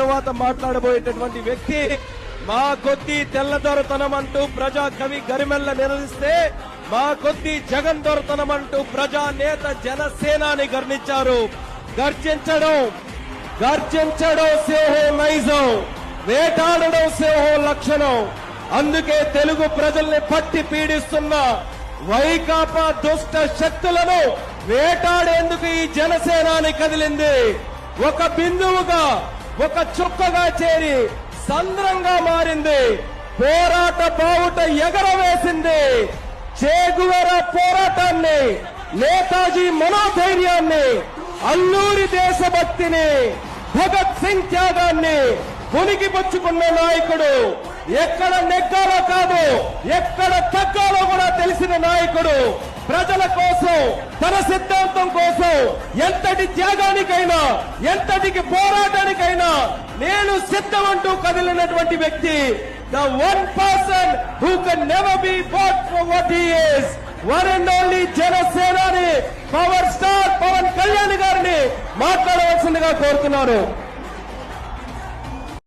తర్వాత మాట్లాడబోయేటటువంటి వ్యక్తి మా కొద్ది తెల్లదొరతనం అంటూ ప్రజా కవి గరిమెల్ల నిరదిస్తే మా కొద్ది జగన్ దొరతనం అంటూ ప్రజా నేత జనసేనాని గర్ణించారు గర్జించడం గర్జించడం సేహో నైజం వేటాడడం సేహో లక్షణం. అందుకే తెలుగు ప్రజల్ని పట్టి పీడిస్తున్న వైకాపా దుష్ట శక్తులను వేటాడేందుకు ఈ జనసేనాని కదిలింది. ఒక బిందువుగా ఒక చుక్కగా చేరి సంద్రంగా మారింది. పోరాట బావుట ఎగరవేసింది. చేగువర పోరాటాన్ని నేతాజీ మనోధైర్యాన్ని అల్లూరి దేశభక్తిని భగత్ సింగ్ త్యాగాన్ని పుచ్చుకున్న నాయకుడు ఎక్కడ నెగ్గాలో కాదు ఎక్కడ తగ్గాలో కూడా తెలిసిన నాయకుడు ప్రజల కోసం తన సిద్ధాంతం కోసం ఎంతటి త్యాగానికైనా ఎంతటికి పోరాటానికైనా నేను సిద్ధమంటూ కదిలినటువంటి వ్యక్తి the one person who can never be bought for what is one and only జనసేనాని పవర్ స్టార్ పవన్ కళ్యాణ్ గారిని మాట్లాడవలసిందిగా కోరుతున్నారు